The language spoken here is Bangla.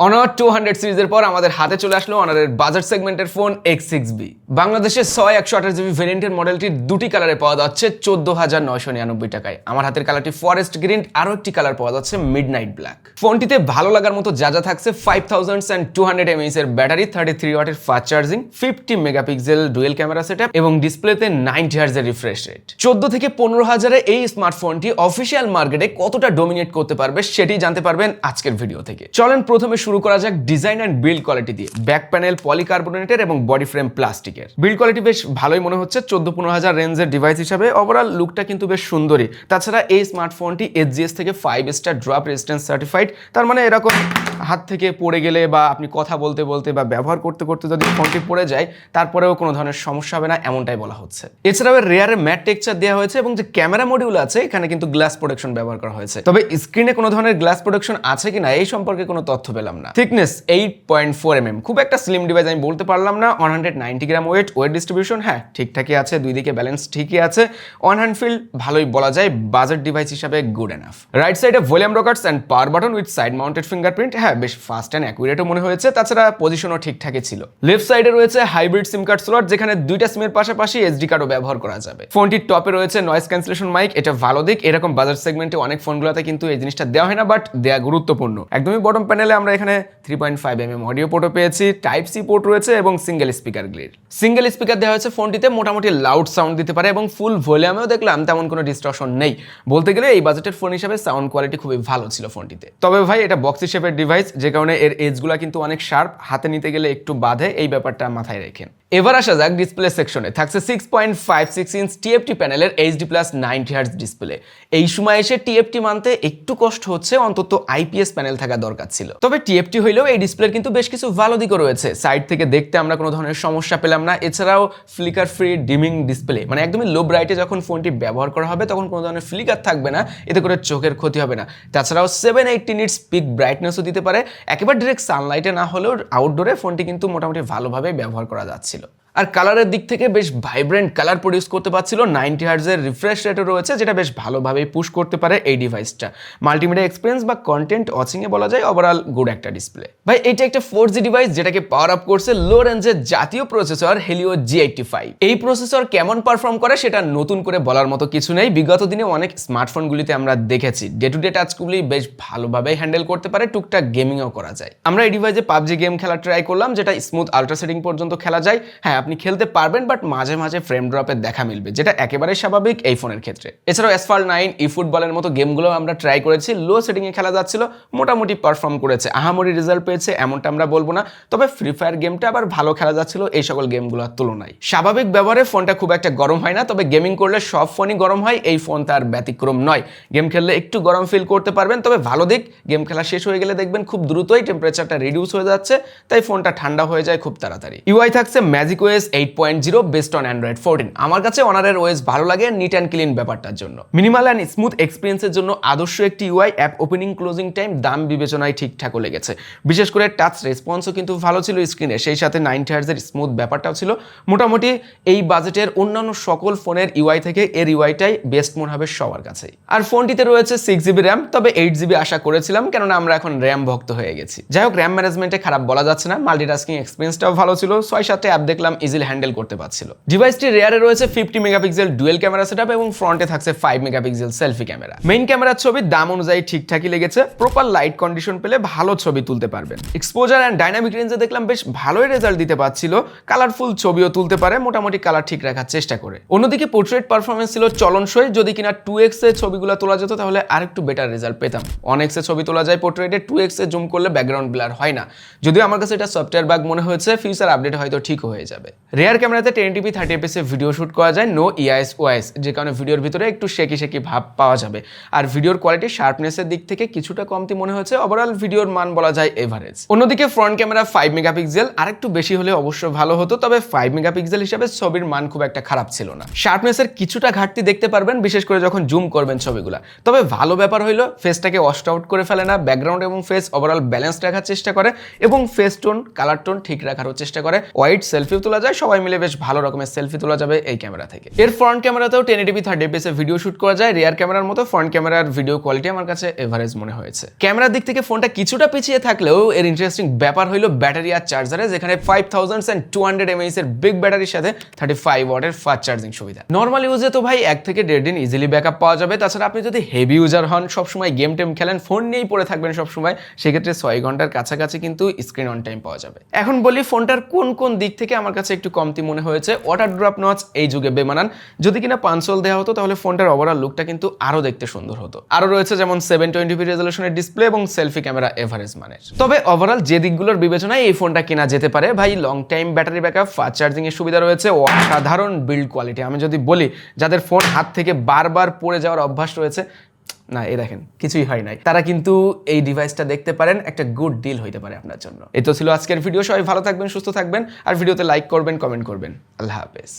অনার টু হান্ড্রেড সিরিজের পর আমাদের হাতে চলে আসলো অনারের বাজার সেগমেন্টের ফোন এক্স সিক্স বি বাংলাদেশে ছয় একশো আঠাশ জিবি ভেরিয়েন্টের মডেলটির দুটি কালারে পাওয়া যাচ্ছে চোদ্দ হাজার নয়শো নিরানব্বই টাকায়। আমার হাতের কালারটি ফরেস্ট গ্রিন আরও একটি কালার পাওয়া যাচ্ছে মিড নাইট ব্ল্যাক ফোনটিতে ভালো লাগার মতো যা যা থাকছে five thousand and two hundred mAh এর ব্যাটারি থার্টি থ্রি ওয়াটের fast charging fifty megapixel dual camera set এবং ডিসপ্লেতে নাইনটি হার্জের রিফ্রেশ রেট চোদ্দ থেকে পনেরো হাজারে এই স্মার্টফোনটি অফিসিয়াল মার্কেটে কতটা ডোমিনেট করতে পারবে সেটি জানতে পারবেন আজকের ভিডিও থেকে। চলেন প্রথমে শুরু করা যাক ডিজাইন অ্যান্ড বিল্ড কোয়ালিটি দিয়ে। ব্যাক প্যানেল পলিকার্বনেটের এবং বডি ফ্রেম প্লাস্টিকের বিল্ড কোয়ালিটি বেশ ভালোই মনে হচ্ছে চোদ্দ পনেরো হাজার রেঞ্জের ডিভাইস হিসাবে। ওভারঅল লুকটা কিন্তু বেশ সুন্দরই। তাছাড়া এই স্মার্টফোনটি এইচজিএস থেকে five star drop resistance certified তার মানে এরকম হাত থেকে পড়ে গেলে বা আপনি কথা বলতে বলতে বা ব্যবহার করতে করতে যদি ফোনটি পড়ে যায়, তারপরেও কোনো ধরনের সমস্যা হবে না, এমনটাই বলা হচ্ছে। এছাড়াও রেয়ারে ম্যাট টেক্সচার দেওয়া হয়েছে এবং যে ক্যামেরা মডিউল আছে, এখানে কিন্তু গ্লাস প্রোডাকশন ব্যবহার করা হয়েছে। তবে স্ক্রিনে কোনো ধরনের গ্লাস প্রোডাকশন আছে কিনা, এই সম্পর্কে কোনো তথ্য পেলাম না। Thickness eight point four M M খুব একটা স্লিম ডিভাইস আমি বলতে পারলাম না। One hundred ninety gram weight weight distribution হ্যাঁ ঠিকঠাকই আছে, দুই দিকে ব্যালেন্স ঠিকই আছে। ওয়ান হ্যান্ড ফিল ভালোই বলা যায় বাজেট ডিভাইস হিসাবে গুড এনাফ রাইট সাইডে volume rockers and power button with side mounted fingerprint হ্যাঁ বেশ ফাস্ট অ্যান্ড অ্যাকুরেটও মনে হয়েছে। তাছাড়া পজিশনও ঠিকঠাকই ছিল। লেফট সাইডে রয়েছে হাইব্রিড সিম কার্ড স্লট যেখানে দুইটা সিমের পাশাপাশি এসডি কার্ডও ব্যবহার করা যাবে। ফোনটির টপে রয়েছে নয়েস ক্যান্সেলেশন মাইক এটা ভালো দিক। এরকম বাজার সেগমেন্টে অনেক ফোনগুলোতে কিন্তু এই জিনিসটা দেওয়া হয় না বাট দেওয়া গুরুত্বপূর্ণ। একদমই বটম প্যানেলে আমরা এখানে three point five M M audio পোর্টও পেয়েছি টাইপ সি পোর্ট রয়েছে এবং single speaker grid single speaker দেওয়া হয়েছে ফোনটিতে মোটামুটি লাউড সাউন্ড দিতে পারে এবং ফুল ভলিউমেও দেখলাম তেমন কোনো ডিস্ট্রাকশন নেই। বলতে গেলে এই বাজেটের ফোন হিসাবে সাউন্ড কোয়ালিটি খুবই ভালো ছিল ফোনটিতে তবে ভাই, এটা বক্সি শেপের ডিভাইস যে কারণে এর এজগুলো কিন্তু অনেক শার্প হাতে নিতে গেলে একটু বাধে, এই ব্যাপারটা মাথায় রেখেন। এবার আসা যাক ডিসপ্লে সেকশনে থাকছে six point five six inch TFT প্যানেলের HD plus ninety hertz display এই সময় এসে টিএফটি মানতে একটু কষ্ট হচ্ছে, অন্তত আইপিএস প্যানেল থাকা দরকার ছিল। তবে টিএফটি হইলেও এই ডিসপ্লের কিন্তু বেশ কিছু ভালো দিকও রয়েছে। সাইড থেকে দেখতে আমরা কোনো ধরনের সমস্যা পেলাম না। এছাড়াও ফ্লিকার ফ্রি ডিমিং ডিসপ্লে মানে একদমই লো ব্রাইটে যখন ফোনটি ব্যবহার করা হবে, তখন কোনো ধরনের ফ্লিকার থাকবে না। এতে করে চোখের ক্ষতি হবে না। তাছাড়াও সেভেন এইটটি নিটস পিক ব্রাইটনেসও দিতে পারে। একেবারে ডিরেক্ট সানলাইটে না হলেও আউটডোরে ফোনটি কিন্তু মোটামুটি ভালোভাবে ব্যবহার করা যাচ্ছিল আর কালারের দিক থেকে বেশ ভাইব্রেন্ট কালার প্রডিউস করতে পারছিল। নাইনটি হার্জের রিফ্রেশ রেটও রয়েছে, যেটা বেশ ভালোভাবেই পুশ করতে পারে এই ডিভাইসটা মাল্টিমিডিয়া এক্সপিরিয়েন্স বা কন্টেন্ট ওয়াচিংয়ে বলা যায় ওভারঅল গুড একটা ডিসপ্লে ভাই, এটা একটা ফোর জি ডিভাইস যেটাকে পাওয়ার আপ করছে লো রেঞ্জের জাতীয় processor Helio G eighty five এই প্রসেসর কেমন পারফর্ম করে সেটা নতুন করে বলার মতো কিছু নেই। বিগত দিনে অনেক স্মার্টফোনগুলিতে আমরা দেখেছি ডে টু ডে টাচগুলি বেশ ভালোভাবে হ্যান্ডেল করতে পারে, টুকটাক গেমিংও করা যায়। আমরা এই ডিভাইসে পাবজি গেম খেলা ট্রাই করলাম, যেটা স্মুথ আল্ট্রা সেটিং পর্যন্ত খেলা যায়। হ্যাঁ আপনি খেলতে পারবেন বাট মাঝে মাঝে ফ্রেম ড্রপের দেখা মিলবে, যেটা একেবারে স্বাভাবিক এই ফোনের ক্ষেত্রে। এছাড়াও এসফাল নাইন ই ফুটবলের মতো গেমগুলো আমরা ট্রাই করেছি লো সেটিংয়ে খেলা যাচ্ছিল, মোটামুটি পারফর্ম করেছে, আহামরি রেজাল্ট পেয়েছে, এমনটা আমরা বলব না, তবে ফ্রি ফায়ার গেমটা আবার ভালো খেলা যাচ্ছিল এই সকল গেমগুলোর তুলনায়। স্বাভাবিক ব্যবহারে ফোনটা খুব একটা গরম হয় না, তবে গেমিং করলে সব ফোনই গরম হয়, এই ফোন তার ব্যতিক্রম নয়। গেম খেললে একটু গরম ফিল করতে পারবেন, তবে ভালো দিক গেম খেলা শেষ হয়ে গেলে দেখবেন খুব দ্রুতই টেম্পারেচারটা রিডিউস হয়ে যাচ্ছে, তাই ফোনটা ঠান্ডা হয়ে যায় খুব তাড়াতাড়ি। ইউআই থাকছে Magic OS eight point zero best on Android fourteen আমার কাছে অনারের ওয়েস ভালো লাগে নিট অ্যান্ড ক্লিন ব্যাপারটার জন্য। মিনিমাল অ্যান্ড স্মুথ এক্সপিরিয়েন্সের জন্য আদর্শ একটি UI app opening closing time দাম বিবেচনায় ঠিকঠাকও লেগেছে। বিশেষ করে টাচ রেসপন্সও কিন্তু ভালো ছিল স্ক্রিনে সেই সাথে নাইনটি হার্জের স্মুথ ব্যাপারটাও ছিল। মোটামুটি এই বাজেটের অন্যান্য সকল ফোনের ইউআই থেকে এর ইউআইটাই বেস্ট মনে হবে সবার কাছেই। আর ফোনটিতে রয়েছে সিক্স জিবি র্যাম তবে এইট জিবি আশা করেছিলাম, কেননা আমরা এখন র্যাম ভক্ত হয়ে গেছি। যাই হোক র্যাম ম্যানেজমেন্টে খারাপ বলা যাচ্ছে না মাল্টিটাস্কিং এক্সপিরিয়েন্সটাও ভালো ছিল। ছয় সাথে অ্যাপ দেখলাম ইজিলি হ্যান্ডেল করতে পারছিল। ডিভাইসটি রেয়ারে রয়েছে fifty megapixel dual camera setup এবং ফ্রন্টে থাকছে five megapixel selfie camera main ক্যামেরার ছবির দাম অনুযায়ী ঠিকঠাকই লেগেছে প্রপার লাইট কন্ডিশন পেলে ভালো ছবি তুলতে পারবেন। এক্সপোজার অ্যান্ড ডাইনামিক রেঞ্জে দেখলাম বেশ ভালোই রেজাল্ট দিতে পারছিল কালারফুল ছবিও তুলতে পারে, মোটামুটি কালার ঠিক রাখার চেষ্টা করে। অন্যদিকে পোর্ট্রেট পারফরমেন্স ছিল চলনসই, যদি কিনা টু এক্স এ ছবিগুলো তোলা যেত তাহলে আরেকটু বেটার রেজাল্ট পেতাম। অন এক্স এ ছবি তোলা যায় পোর্ট্রেটে টু এক্স এ জুম করলে ব্যাকগ্রাউন্ড ব্লার হয় না। যদিও আমার কাছে এটা সফটওয়্যার বাগ মনে হয়েছে ফিউচার আপডেট হয়তো ঠিক হয়ে যাবে। রেয়ার ক্যামেরাতে টেন টিপি থার্টি এপিসে ভিডিও শুট করা যায় নো ইআইএস ওআইএস যে কারণে ভিডিওর ভিতরে একটু শেকি শেকি ভাব পাওয়া যাবে। আর ভিডিওর কোয়ালিটি শার্পনেসের দিক থেকে কিছুটা কমতি মনে হচ্ছে ওভারঅল ভিডিওর মান বলা যায় এভারেজ অন্যদিকে ফ্রন্ট ক্যামেরা ফাইভ মেগাপিক্সেল আর একটু বেশি হলে অবশ্য ভালো হতো, তবে ফাইভ মেগাপিক্সেল হিসাবে ছবির মান খুব একটা খারাপ ছিল না। শার্পনেসের কিছুটা ঘাটতি দেখতে পারবেন, বিশেষ করে যখন জুম করবেন ছবিগুলা। তবে ভালো ব্যাপার হইল ফেসটাকে ওয়াস্ট আউট করে ফেলে না ব্যাকগ্রাউন্ড এবং ফেস ওভারঅল ব্যালেন্স রাখার চেষ্টা করে, এবং ফেস টোন কালার টোন ঠিক রাখারও চেষ্টা করে হোয়াইট সেলফিও তোলা তোলা যায়, সবাই মিলে বেশ ভালো রকমের সেলফি তোলা যাবে এই ক্যামেরা থেকে। এর ফ্রন্ট ক্যামেরাতেও টেন এটিপি থার্ড এপিএসে ভিডিও শুট করা যায় রিয়ার ক্যামেরার মতো ফ্রন্ট ক্যামেরার ভিডিও কোয়ালিটি আমার কাছে এভারেজ মনে হয়েছে। ক্যামেরার দিক থেকে ফোনটা কিছুটা পিছিয়ে থাকলেও এর ইন্টারেস্টিং ব্যাপার হলো ব্যাটারি আর চার্জারে যেখানে five thousand and two hundred mAh এর বিগ ব্যাটারির সাথে থার্টি ফাইভ ওয়াটের ফাস্ট চার্জিং সুবিধা। নর্মাল ইউজে তো ভাই এক থেকে দেড় দিন ইজিলি ব্যাকআপ পাওয়া যাবে। তাছাড়া আপনি যদি হেভি ইউজার হন, সবসময় গেম টেম খেলেন ফোন নিয়েই পড়ে থাকবেন সবসময়, সেক্ষেত্রে ছয় ঘণ্টার কাছাকাছি কিন্তু স্ক্রিন অন টাইম পাওয়া যাবে। এখন বলি ফোনটার কোন কোন দিক থেকে আমার কাছে একটু কমতি মনে হয়েছে। ওয়াটার ড্রপ নচ এই যুগে বেমানান। যদি কিনা পাঁচশোল দেওয়া হতো, তাহলে ফোনটার ওভারঅল লুকটা কিন্তু আরও দেখতে সুন্দর হতো। আরও রয়েছে যেমন সেভেন টোয়েন্টি রেজলিউশনের ডিসপ্লে এবং সেলফি ক্যামেরা এভারেজ মানের। তবে ওভারঅল যে দিকগুলোর বিবেচনায় এই ফোনটা কেনা যেতে পারে, ভাই long time battery backup fast charging এর সুবিধা রয়েছে, অসাধারণ বিল্ড কোয়ালিটি আমি যদি বলি, যাদের ফোন হাত থেকে বারবার পড়ে যাওয়ার অভ্যাস রয়েছে না, এই দেখেন, কিছুই হয় নাই। তারা কিন্তু এই ডিভাইসটা দেখতে পারেন, একটা গুড ডিল হইতে পারে আপনার জন্য। এই তো ছিল আজকের ভিডিও সবাই ভালো থাকবেন, সুস্থ থাকবেন, আর ভিডিওতে লাইক করবেন কমেন্ট করবেন। আল্লাহ হাফেজ।